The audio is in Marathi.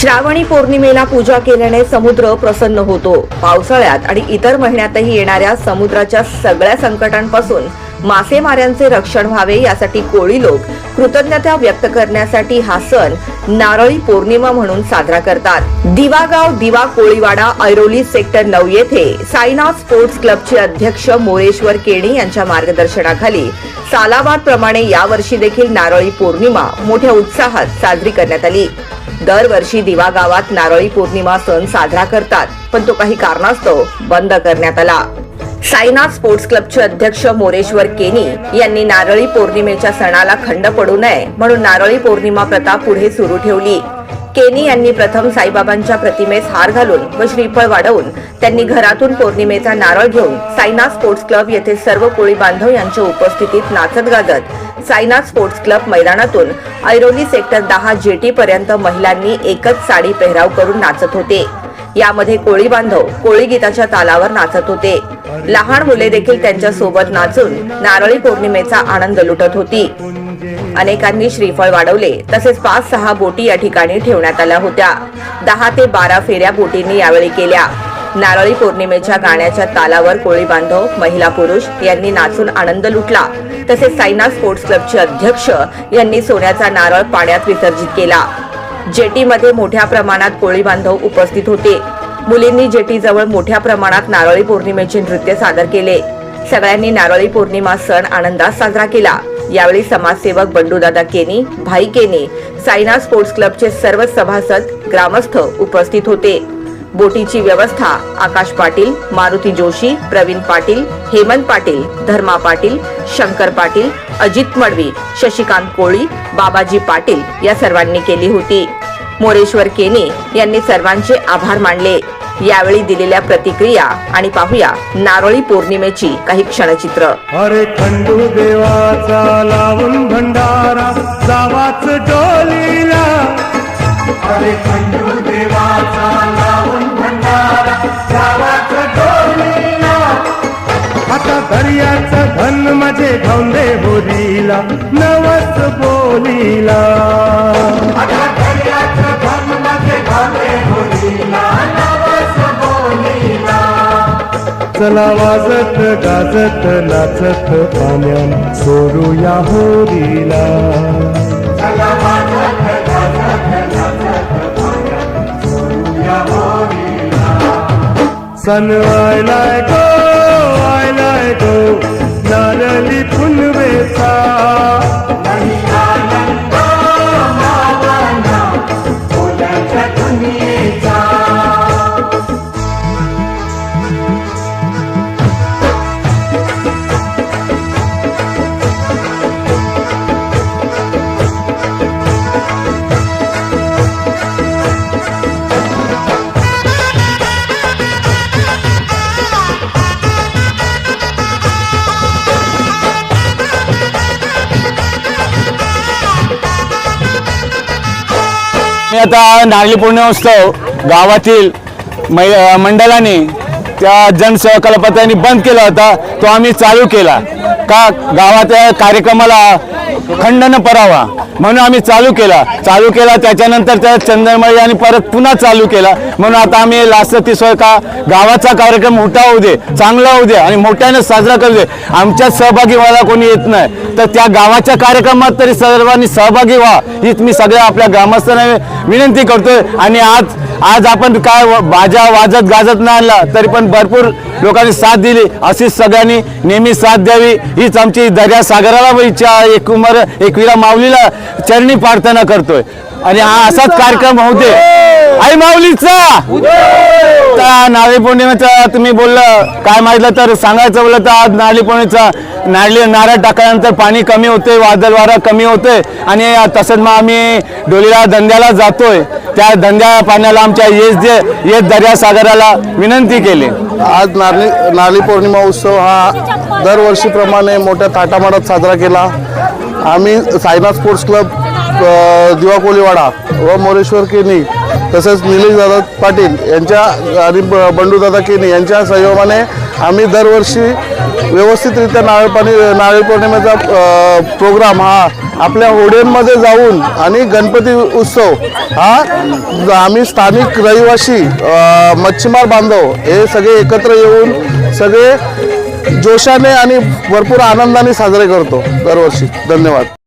श्रावणी पौर्णिमेला पूजा केल्याने समुद्र प्रसन्न होतो. पावसाळ्यात आणि इतर महिन्यातही येणाऱ्या समुद्राच्या सगळ्या संकटांपासून मासेमाऱ्यांचे रक्षण व्हावे यासाठी कोळी लोक कृतज्ञता व्यक्त करण्यासाठी हा सण नारळी पौर्णिमा म्हणून साजरा करतात. दिवागाव दिवा कोळीवाडा ऐरोली सेक्टर नऊ येथे साईनाथ स्पोर्ट्स क्लबचे अध्यक्ष मोरेश्वर केणी यांच्या मार्गदर्शनाखाली सालाबाद प्रमाणे यावर्षी देखील नारळी पौर्णिमा मोठ्या उत्साहात साजरी करण्यात आली. दरवर्षी दिवा गावात नारळी पौर्णिमा सण साजरा करतात पण तो काही कारणास्तव बंद करण्यात आला. साईनाथ स्पोर्ट्स क्लबचे अध्यक्ष मोरेश्वर केनी यांनी नारळी पौर्णिमेच्या सणाला खंड पडू नये म्हणून नारळी पौर्णिमा प्रथा पुढे सुरू ठेवली. केनी यांनी प्रथम साईबाबांच्या प्रतिमेस हार घालून व श्रीफळ वाढवून त्यांनी घरातून पौर्णिमेचा नारळ घेऊन साईनाथ स्पोर्ट्स क्लब येथे सर्व कोळी बांधव यांच्या उपस्थितीत नाचत गाजत साईनाथ स्पोर्ट्स क्लब मैदानातून ऐरोली सेक्टर दहा जेटी पर्यंत महिलांनी एकच साडी पेहराव करून नाचत होते. यामध्ये कोळी बांधव कोळी गीताच्या तालावर नाचत होते. लहान मुले देखील त्यांच्यासोबत नाचून नारळी पौर्णिमेचा आनंद लुटत होती. अनेकांनी श्रीफळ वाढवले तसेच पाच सहा बोटी या ठिकाणी ठेवण्यात आल्या होत्या. दहा ते बारा फेऱ्या बोटींनी यावेळी केल्या. नारळी पौर्णिमेच्या गाण्याच्या तालावर कोळी बांधव महिला पुरुष यांनी नाचून आनंद लुटला. तसेच सायना स्पोर्ट्स क्लबचे अध्यक्ष यांनी सोन्याचा नारळ पाण्यात विसर्जित केला. जेटीमध्ये मोठ्या प्रमाणात कोळी बांधव उपस्थित होते. मुलींनी जेटीजवळ मोठ्या प्रमाणात नारळी पौर्णिमेचे नृत्य सादर केले. सगळ्यांनी नारळी पौर्णिमा सण आनंदात साजरा केला. यावेळी समाजसेवक बंडूदादा केनी भाई केनी सायना स्पोर्ट्स क्लबचे सर्व सभासद ग्रामस्थ उपस्थित होते. बोटीची व्यवस्था आकाश पाटील मारुती जोशी प्रवीण पाटील हेमंत पाटील धर्मा पाटील शंकर पाटील अजित मडवी शशिकांत कोळी बाबाजी पाटील या सर्वांनी केली होती. मोरेश्वर केनी यांनी सर्वांचे आभार मानले. यावेळी दिलेल्या प्रतिक्रिया आणि पाहूया नारळी पौर्णिमेची काही क्षणचित्र. अरे खंडू देवाचा लावून भंडारा जावाच डोलीला. अरे दर्याचं धन माझे घाऊंदे होरीला नवस बोलीला. चला वाजत गाजत नाचत पाण्यान सोडूया होरीला. चला आणि आता नारळी पौर्णिमोत्सव गावातील मै मंडळाने त्या जनसहकल्पतांनी बंद केला होता तो आम्ही चालू केला. का गावाच्या कार्यक्रमाला खंडन परावा. म्हणून आम्ही चालू केला. चालू केला त्याच्यानंतर त्या चंदनमळी आणि परत पुन्हा चालू केला. म्हणून आता आम्ही लास्ट सोय का गावाचा कार्यक्रम मोठा होऊ दे चांगला होऊ दे आणि मोठ्याने साजरा करू दे. आमच्यात सहभागी व्हायला कोणी येत नाही. तर त्या गावाच्या कार्यक्रमात तरी सर्वांनी सहभागी व्हा. हीच मी सगळ्या आपल्या ग्रामस्थांना विनंती करतोय. आणि आज आज आपण काय बाजा वाजत गाजत नाही आणला तरी पण भरपूर लोकांनी साथ दिली. अशीच सगळ्यांनी नेहमी साथ द्यावी. हीच आमची दर्या सागराला व इच्छा एक उमर एकविरा माऊलीला चरणी प्रार्थना करतोय. आणि हा असाच कार्यक्रम होऊ दे. आई माऊलीचा! नारळी पौर्णिमेचा तुम्ही बोललं काय माहितलं तर सांगायचं बोललं तर आज नारळी पौर्णिमेचा नारळी नारळ टाकल्यानंतर पाणी कमी होते वादळ वारा कमी होते. आणि तसंच मग आम्ही डोलीला धंद्याला जातोय. त्या धंद्या पाण्याला आमच्या येस दे येस दर्या सागराला विनंती केली. आज नारळी नारळी पौर्णिमा उत्सव हा दरवर्षीप्रमाणे मोठ्या थाटामाटात साजरा केला. आम्ही साईनाथ स्पोर्ट्स क्लब दिवा कोलीवाडा व मोरेश्वर केनी तसेच निलेशदादा पाटील यांच्या आणि बंडूदादा केनी यांच्या सहयोगाने आम्ही दरवर्षी व्यवस्थितरित्या नारळ पाणी नारळी पौर्णिमेचा प्रोग्राम हा आपल्या होड्यांमध्ये जाऊन आणि गणपती उत्सव हा आम्ही स्थानिक रहिवासी मच्छीमार बांधव हे सगळे एकत्र येऊन सगळे जोशाने आणि भरपूर आनंदाने साजरे करतो दरवर्षी. धन्यवाद.